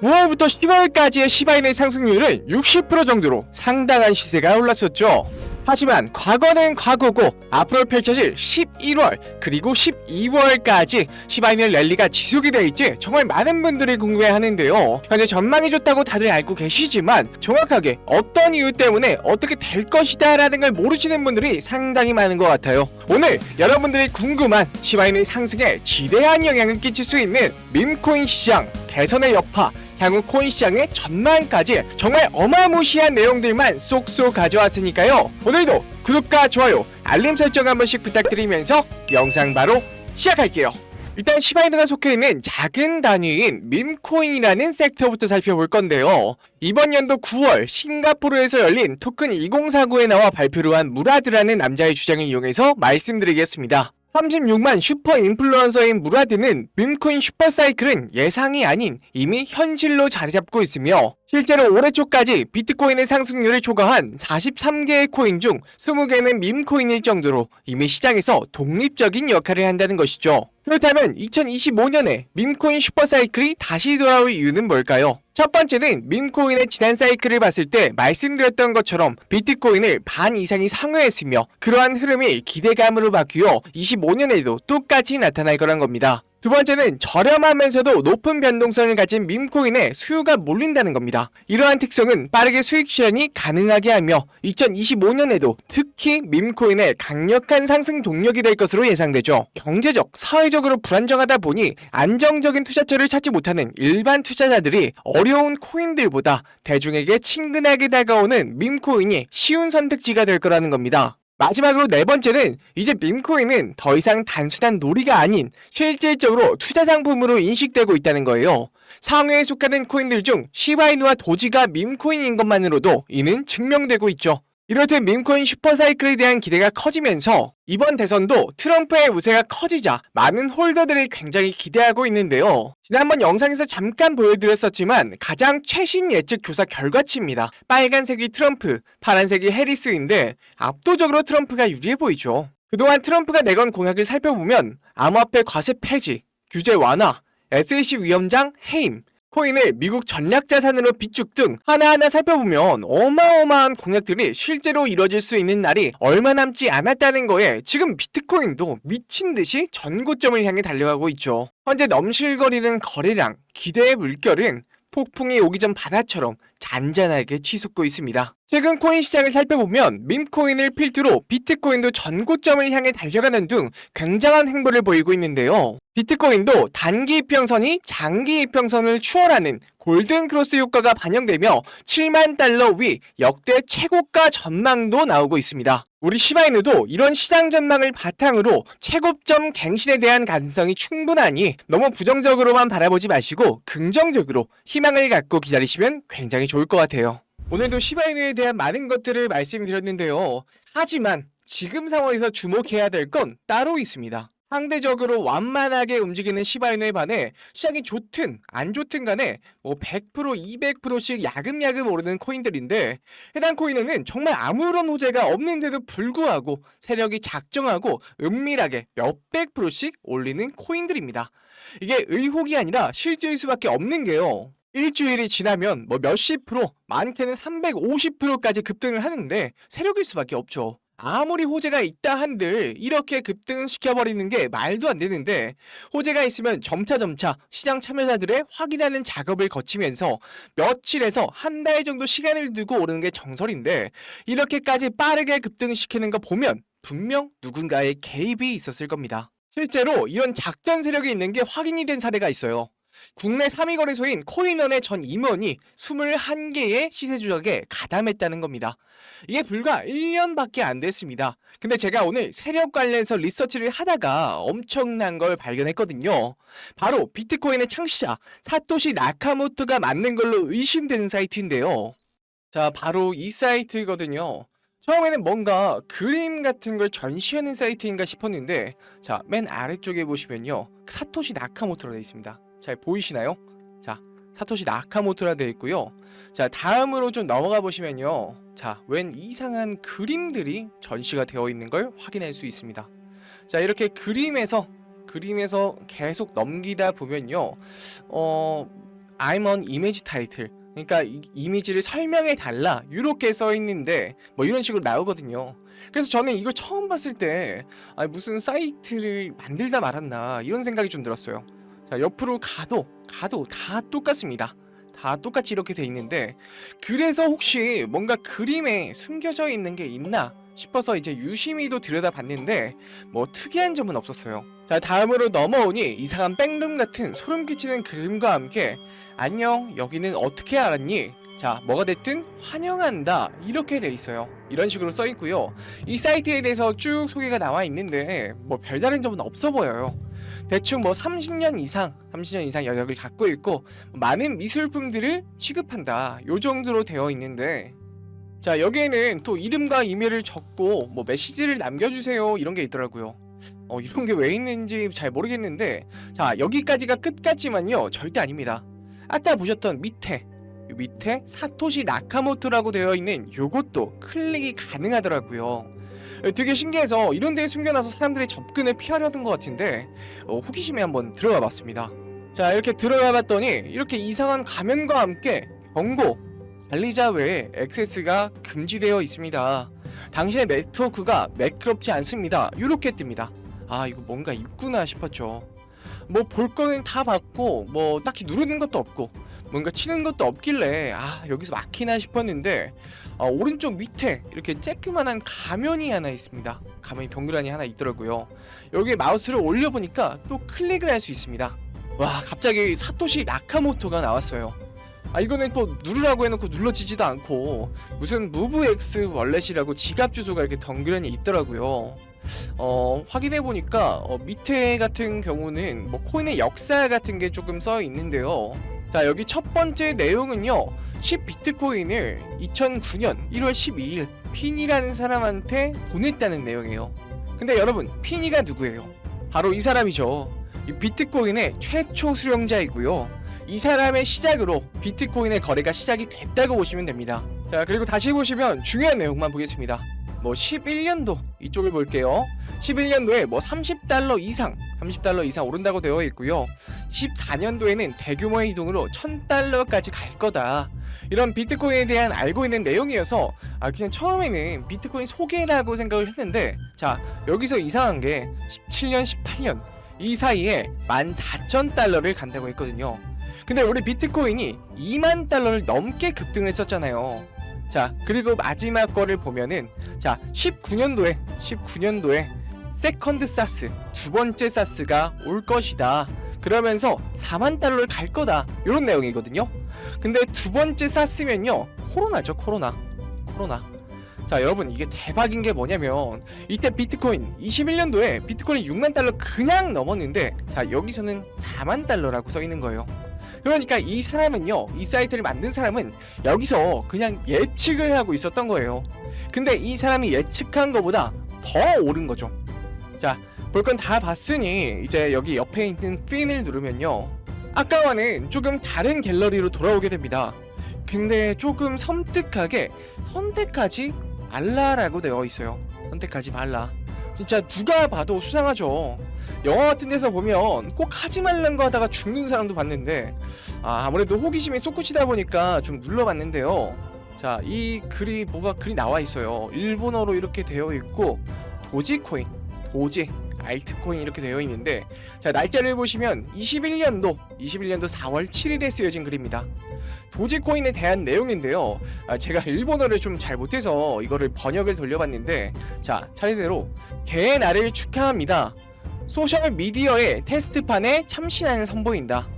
9월부터 10월까지의 시바인의 상승률은 60% 정도로 상당한 시세가 올랐었죠. 하지만 과거는 과거고 앞으로 펼쳐질 11월 그리고 12월까지 시바인의 랠리가 지속이 될지 정말 많은 분들이 궁금해하는데요. 현재 전망이 좋다고 다들 알고 계시지만 정확하게 어떤 이유 때문에 어떻게 될 것이다 라는 걸 모르시는 분들이 상당히 많은 것 같아요. 오늘 여러분들이 궁금한 시바인의 상승에 지대한 영향을 끼칠 수 있는 밈코인 시장 개선의 여파 향후 코인 시장의 전망까지 정말 어마무시한 내용들만 쏙쏙 가져왔으니까요. 오늘도 구독과 좋아요, 알림 설정 한 번씩 부탁드리면서 영상 바로 시작할게요. 일단 시바이너가 속해 있는 작은 단위인 밈코인이라는 섹터부터 살펴볼 건데요. 이번 연도 9월 싱가포르에서 열린 토큰 2049에 나와 발표를 한 무라드라는 남자의 주장을 이용해서 말씀드리겠습니다. 36만 슈퍼 인플루언서인 무라드는 밈코인 슈퍼사이클은 예상이 아닌 이미 현실로 자리 잡고 있으며 실제로 올해 초까지 비트코인의 상승률을 초과한 43개의 코인 중 20개는 밈코인일 정도로 이미 시장에서 독립적인 역할을 한다는 것이죠. 그렇다면 2025년에 밈코인 슈퍼사이클이 다시 돌아올 이유는 뭘까요? 첫 번째는 밈코인의 지난 사이클을 봤을 때 말씀드렸던 것처럼 비트코인을 반 이상이 상회했으며 그러한 흐름이 기대감으로 바뀌어 25년에도 똑같이 나타날 거란 겁니다. 두 번째는 저렴하면서도 높은 변동성을 가진 밈코인에 수요가 몰린다는 겁니다. 이러한 특성은 빠르게 수익 실현이 가능하게 하며 2025년에도 특히 밈코인의 강력한 상승 동력이 될 것으로 예상되죠. 경제적, 사회적으로 불안정하다 보니 안정적인 투자처를 찾지 못하는 일반 투자자들이 어려운 코인들보다 대중에게 친근하게 다가오는 밈코인이 쉬운 선택지가 될 거라는 겁니다. 마지막으로 네 번째는 이제 밈코인은 더 이상 단순한 놀이가 아닌 실질적으로 투자 상품으로 인식되고 있다는 거예요. 상회에 속하는 코인들 중 시바이누와 도지가 밈코인인 것만으로도 이는 증명되고 있죠. 이렇듯 밈코인 슈퍼사이클에 대한 기대가 커지면서 이번 대선도 트럼프의 우세가 커지자 많은 홀더들이 굉장히 기대하고 있는데요. 지난번 영상에서 잠깐 보여드렸었지만 가장 최신 예측 조사 결과치입니다. 빨간색이 트럼프, 파란색이 해리스인데 압도적으로 트럼프가 유리해 보이죠. 그동안 트럼프가 내건 공약을 살펴보면 암호화폐 과세 폐지, 규제 완화, SEC 위원장 해임, 코인을 미국 전략 자산으로 비축 등 하나하나 살펴보면 어마어마한 공약들이 실제로 이뤄질 수 있는 날이 얼마 남지 않았다는 거에 지금 비트코인도 미친 듯이 전고점을 향해 달려가고 있죠. 현재 넘실거리는 거래량, 기대의 물결은 폭풍이 오기 전 바다처럼 잔잔하게 치솟고 있습니다. 최근 코인 시장을 살펴보면 밈코인을 필두로 비트코인도 전고점을 향해 달려가는 등 굉장한 행보를 보이고 있는데요. 비트코인도 단기 이평선이 장기 이평선을 추월하는 골든 크로스 효과가 반영되며 7만 달러 위 역대 최고가 전망도 나오고 있습니다. 우리 시바이누도 이런 시장 전망을 바탕으로 최고점 갱신에 대한 가능성이 충분하니 너무 부정적으로만 바라보지 마시고 긍정적으로 희망을 갖고 기다리시면 굉장히 좋을 것 같아요. 오늘도 시바이누에 대한 많은 것들을 말씀드렸는데요. 하지만 지금 상황에서 주목해야 될 건 따로 있습니다. 상대적으로 완만하게 움직이는 시바이누에 반해 시장이 좋든 안 좋든 간에 뭐 100% 200%씩 야금야금 오르는 코인들인데 해당 코인에는 정말 아무런 호재가 없는데도 불구하고 세력이 작정하고 은밀하게 몇백 프로씩 올리는 코인들입니다. 이게 의혹이 아니라 실제일 수밖에 없는 게요. 일주일이 지나면 뭐 몇십 프로, 많게는 350%까지 급등을 하는데 세력일 수밖에 없죠. 아무리 호재가 있다 한들 이렇게 급등시켜버리는 게 말도 안 되는데 호재가 있으면 점차점차 시장 참여자들의 확인하는 작업을 거치면서 며칠에서 한 달 정도 시간을 두고 오르는 게 정설인데 이렇게까지 빠르게 급등시키는 거 보면 분명 누군가의 개입이 있었을 겁니다. 실제로 이런 작전 세력이 있는 게 확인이 된 사례가 있어요. 국내 3위 거래소인 코인원의 전 임원이 21개의 시세 조작에 가담했다는 겁니다. 이게 불과 1년밖에 안 됐습니다. 근데 제가 오늘 세력 관련해서 리서치를 하다가 엄청난 걸 발견했거든요. 바로 비트코인의 창시자 사토시 나카모토가 맞는 걸로 의심되는 사이트인데요. 자, 바로 이 사이트거든요. 처음에는 뭔가 그림 같은 걸 전시하는 사이트인가 싶었는데 자, 맨 아래쪽에 보시면요. 사토시 나카모토로 되어 있습니다. 잘 보이시나요? 자, 사토시 나카모토라 되어 있고요. 자, 다음으로 좀 넘어가 보시면요. 자, 웬 이상한 그림들이 전시가 되어 있는 걸 확인할 수 있습니다. 자, 이렇게 그림에서 그림에서 계속 넘기다 보면요. 어, I'm on image title. 그러니까 이, 이미지를 설명해 달라 이렇게 써 있는데 뭐 이런 식으로 나오거든요. 그래서 저는 이걸 처음 봤을 때 아, 무슨 사이트를 만들다 말았나 이런 생각이 좀 들었어요. 자 옆으로 가도 가도 다 똑같습니다. 다 똑같이 이렇게 돼 있는데 그래서 혹시 뭔가 그림에 숨겨져 있는 게 있나 싶어서 이제 유심히도 들여다봤는데 뭐 특이한 점은 없었어요. 자 다음으로 넘어오니 이상한 백룸 같은 소름 끼치는 그림과 함께 안녕 여기는 어떻게 알았니? 자 뭐가 됐든 환영한다 이렇게 돼 있어요 이런 식으로 써 있고요 이 사이트에 대해서 쭉 소개가 나와 있는데 뭐 별다른 점은 없어 보여요 대충 뭐 30년 이상 30년 이상 여력을 갖고 있고 많은 미술품들을 취급한다. 요 정도로 되어 있는데. 자 여기에는 또 이름과 이메일을 적고 뭐 메시지를 남겨 주세요. 이런 게 있더라고요. 어 이런 게 왜 있는지 잘 모르겠는데. 자 여기까지가 끝까지만요. 절대 아닙니다. 아까 보셨던 밑에 요 밑에 사토시 나카모토라고 되어 있는 요것도 클릭이 가능하더라고요. 되게 신기해서 이런 데에 숨겨놔서 사람들이 접근을 피하려던 것 같은데 어, 호기심에 한번 들어가 봤습니다. 자 이렇게 들어가 봤더니 이렇게 이상한 가면과 함께 경고 관리자 외에 액세스가 금지되어 있습니다. 당신의 네트워크가 매끄럽지 않습니다. 이렇게 뜹니다. 아 이거 뭔가 있구나 싶었죠. 뭐 볼 거는 다 봤고 뭐 딱히 누르는 것도 없고 뭔가 치는 것도 없길래 아 여기서 막히나 싶었는데 아, 오른쪽 밑에 이렇게 쬐끄만한 가면이 하나 있습니다. 가면이 동그라니 하나 있더라고요. 여기에 마우스를 올려보니까 또 클릭을 할 수 있습니다. 와 갑자기 사토시 나카모토가 나왔어요. 아 이거는 또 누르라고 해놓고 눌러지지도 않고 무슨 무브X 월렛이라고 지갑 주소가 이렇게 덩그러니 있더라고요. 어 확인해 보니까 어, 밑에 같은 경우는 뭐 코인의 역사 같은 게 조금 써 있는데요 자 여기 첫 번째 내용은요. 10 비트코인을 2009년 1월 12일 핀이라는 사람한테 보냈다는 내용이에요. 근데 여러분 핀이가 누구예요? 바로 이 사람이죠. 이 비트코인의 최초 수령자이고요. 이 사람의 시작으로 비트코인의 거래가 시작이 됐다고 보시면 됩니다. 자 그리고 다시 보시면 중요한 내용만 보겠습니다. 뭐 11년도 이쪽을 볼게요 11년도에 뭐 30달러 이상 30달러 이상 오른다고 되어 있고요. 14년도에는 대규모의 이동으로 1000달러까지 갈 거다. 이런 비트코인에 대한 알고 있는 내용이어서 아 그냥 처음에는 비트코인 소개라고 생각을 했는데 자 여기서 이상한 게 17년 18년 이 사이에 14,000달러를 간다고 했거든요. 근데 우리 비트코인이 2만 달러를 넘게 급등을 했었잖아요. 자 그리고 마지막 거를 보면은 자 19년도에 19년도에 세컨드 사스 두 번째 사스가 올 것이다. 그러면서 4만 달러를 갈 거다. 이런 내용이거든요. 근데 두 번째 사스면요 코로나죠 코로나. 코로나. 자 여러분 이게 대박인 게 뭐냐면 이때 비트코인 21년도에 비트코인이 6만 달러 그냥 넘었는데 자 여기서는 4만 달러라고 써 있는 거예요. 그러니까 이 사람은요 이 사이트를 만든 사람은 여기서 그냥 예측을 하고 있었던 거예요. 근데 이 사람이 예측한 것보다 더 오른 거죠 자 볼 건 다 봤으니 이제 여기 옆에 있는 핀을 누르면요. 아까와는 조금 다른 갤러리로 돌아오게 됩니다. 근데 조금 섬뜩하게 선택하지 말라라고 되어 있어요. 선택하지 말라. 진짜 누가 봐도 수상하죠. 영화 같은 데서 보면 꼭 하지 말란 거 하다가 죽는 사람도 봤는데 아, 아무래도 호기심이 솟구치다 보니까 좀 눌러봤는데요. 자 이 글이 뭐가 글이 나와 있어요. 일본어로 이렇게 되어 있고 도지코인 도지 알트코인 이렇게 되어 있는데 자 날짜를 보시면 21년도 21년도 4월 7일에 쓰여진 글입니다. 도지코인에 대한 내용인데요. 아, 제가 일본어를 좀 잘 못해서 이거를 번역을 돌려봤는데 자 차례대로 개의 날을 축하합니다. 소셜 미디어의 테스트판에 참신함을 선보인다.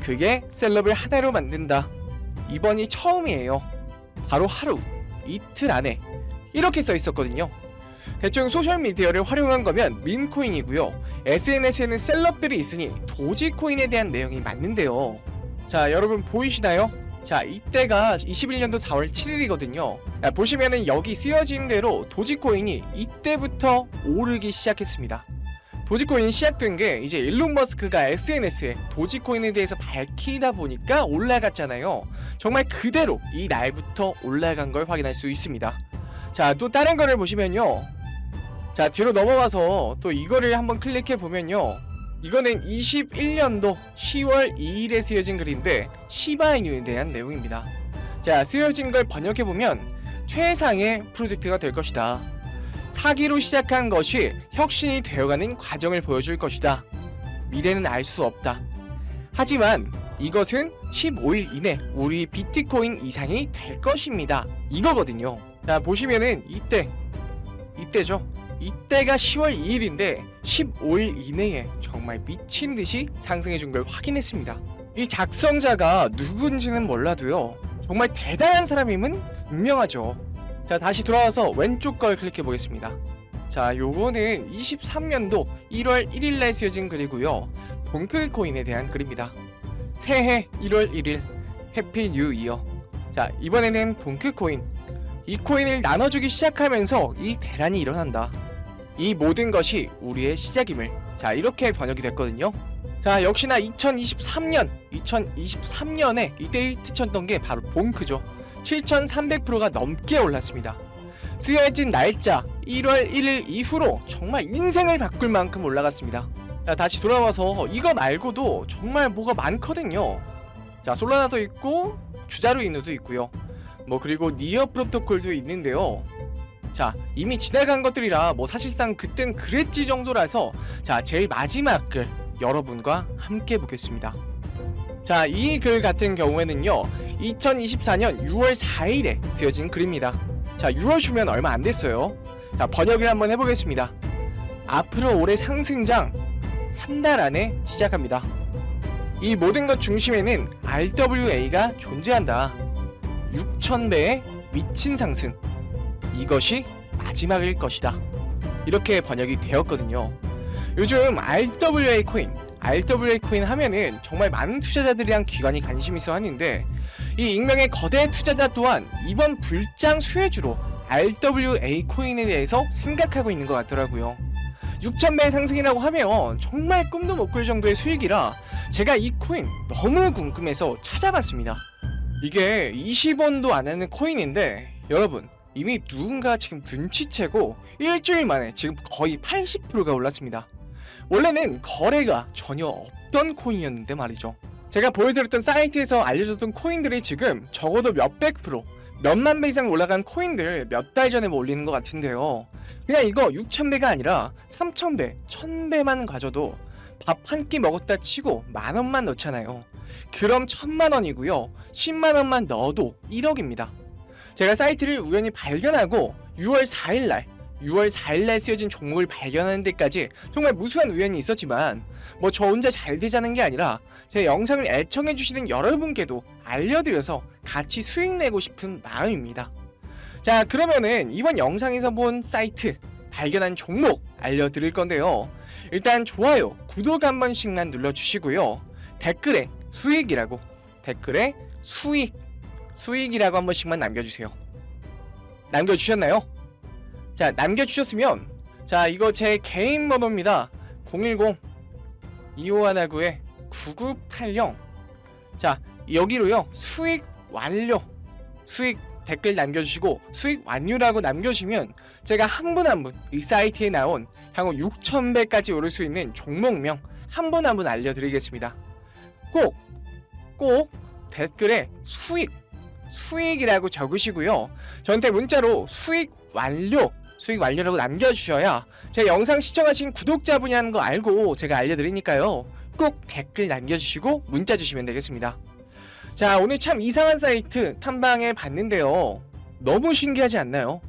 그게 셀럽을 하나로 만든다. 이번이 처음이에요. 바로 하루 이틀 안에. 이렇게 써 있었거든요 대충 소셜미디어를 활용한 거면 밈코인이고요. SNS에는 셀럽들이 있으니 도지코인에 대한 내용이 맞는데요. 자, 여러분 보이시나요? 자, 이때가 21년도 4월 7일이거든요. 보시면은 여기 쓰여진 대로 도지코인이 이때부터 오르기 시작했습니다. 도지코인이 시작된 게 이제 일론 머스크가 SNS에 도지코인에 대해서 밝히다 보니까 올라갔잖아요. 정말 그대로 이 날부터 올라간 걸 확인할 수 있습니다. 자, 또 다른 거를 보시면요. 자 뒤로 넘어가서 또 이거를 한번 클릭해 보면요 이거는 21년도 10월 2일에 쓰여진 글인데 시바이누에 대한 내용입니다. 자, 쓰여진 걸 번역해보면 최상의 프로젝트가 될 것이다. 사기로 시작한 것이 혁신이 되어가는 과정을 보여줄 것이다. 미래는 알 수 없다. 하지만 이것은 15일 이내 우리 비트코인 이상이 될 것입니다. 이거거든요. 자, 보시면은 이때, 이때죠. 이때가 10월 2일인데 15일 이내에 정말 미친 듯이 상승해 준 걸 확인했습니다. 이 작성자가 누군지는 몰라도요. 정말 대단한 사람임은 분명하죠. 자, 다시 돌아와서 왼쪽 걸 클릭해 보겠습니다. 자, 요거는 23년도 1월 1일 날 쓰여진 글이고요. 동클 코인에 대한 글입니다. 새해 1월 1일 해피 뉴 이어. 자, 이번에는 동크 코인. 이 코인을 나눠주기 시작하면서 이 대란이 일어난다. 이 모든 것이 우리의 시작임을. 자, 이렇게 번역이 됐거든요. 자, 역시나 2023년, 2023년에 이때 히트 쳤던 게 바로 봉크죠. 7,300%가 넘게 올랐습니다. 쓰여진 날짜 1월 1일 이후로 정말 인생을 바꿀 만큼 올라갔습니다. 자, 다시 돌아와서 이거 말고도 정말 뭐가 많거든요. 자, 솔라나도 있고 주자로 인우도 있고요. 뭐 그리고 니어 프로토콜도 있는데요. 자, 이미 지나간 것들이라 뭐 사실상 그땐 그랬지 정도라서 자, 제일 마지막 글 여러분과 함께 보겠습니다. 자, 이 글 같은 경우에는요. 2024년 6월 4일에 쓰여진 글입니다. 자, 6월 주면 얼마 안 됐어요. 자, 번역을 한번 해보겠습니다. 앞으로 올해 상승장 한 달 안에 시작합니다. 이 모든 것 중심에는 RWA가 존재한다. 6,000배의 미친 상승. 이것이 마지막일 것이다. 이렇게 번역이 되었거든요. 요즘 RWA 코인, RWA 코인 하면은 정말 많은 투자자들이랑 기관이 관심 있어 하는데 이 익명의 거대 투자자 또한 이번 불장 수혜주로 RWA 코인에 대해서 생각하고 있는 것 같더라고요. 6,000배 상승이라고 하면 정말 꿈도 못 꿀 정도의 수익이라 제가 이 코인 너무 궁금해서 찾아봤습니다. 이게 20원도 안 하는 코인인데 여러분 이미 누군가 지금 눈치채고 일주일 만에 지금 거의 80%가 올랐습니다. 원래는 거래가 전혀 없던 코인이었는데 말이죠. 제가 보여드렸던 사이트에서 알려줬던 코인들이 지금 적어도 몇백 프로, 몇만 배 이상 올라간 코인들 몇 달 전에 뭐 올리는 것 같은데요. 그냥 이거 6,000배가 아니라 3,000배, 1,000배만 가져도 밥 한 끼 먹었다 치고 만 원만 넣잖아요. 그럼 천만 원이고요. 10만 원만 넣어도 1억입니다. 제가 사이트를 우연히 발견하고 6월 4일 날 6월 4일 날 쓰여진 종목을 발견하는 데까지 정말 무수한 우연이 있었지만 뭐 저 혼자 잘 되자는 게 아니라 제 영상을 애청해 주시는 여러분께도 알려드려서 같이 수익 내고 싶은 마음입니다. 자 그러면은 이번 영상에서 본 사이트 발견한 종목 알려드릴 건데요. 일단 좋아요, 구독 한 번씩만 눌러주시고요. 댓글에 수익이라고 댓글에 수익 수익이라고 한 번씩만 남겨주세요. 남겨주셨나요? 자 남겨주셨으면 자 이거 제 개인 번호입니다. 010 2519에 9980 자 여기로요 수익 완료 수익 댓글 남겨주시고 수익 완료라고 남겨주시면 제가 한 분 한 분 이 사이트에 나온 향후 6,000배까지 오를 수 있는 종목명 한 분 한 분 알려드리겠습니다. 꼭, 꼭 댓글에 수익, 수익이라고 적으시고요. 저한테 문자로 수익 완료, 수익 완료라고 남겨주셔야 제 영상 시청하신 구독자분이라는 거 알고 제가 알려드리니까요. 꼭 댓글 남겨주시고 문자 주시면 되겠습니다. 자, 오늘 참 이상한 사이트 탐방해 봤는데요. 너무 신기하지 않나요?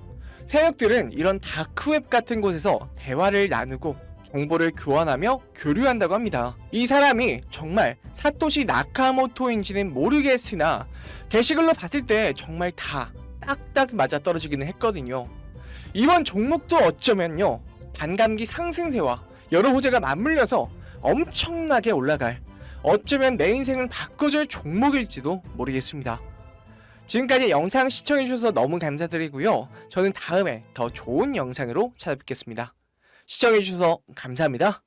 세력들은 이런 다크웹 같은 곳에서 대화를 나누고 정보를 교환하며 교류한다고 합니다. 이 사람이 정말 사토시 나카모토인지는 모르겠으나 게시글로 봤을 때 정말 다 딱딱 맞아 떨어지기는 했거든요. 이번 종목도 어쩌면요 반감기 상승세와 여러 호재가 맞물려서 엄청나게 올라갈 어쩌면 내 인생을 바꿔줄 종목일지도 모르겠습니다. 지금까지 영상 시청해주셔서 너무 감사드리고요. 저는 다음에 더 좋은 영상으로 찾아뵙겠습니다. 시청해주셔서 감사합니다.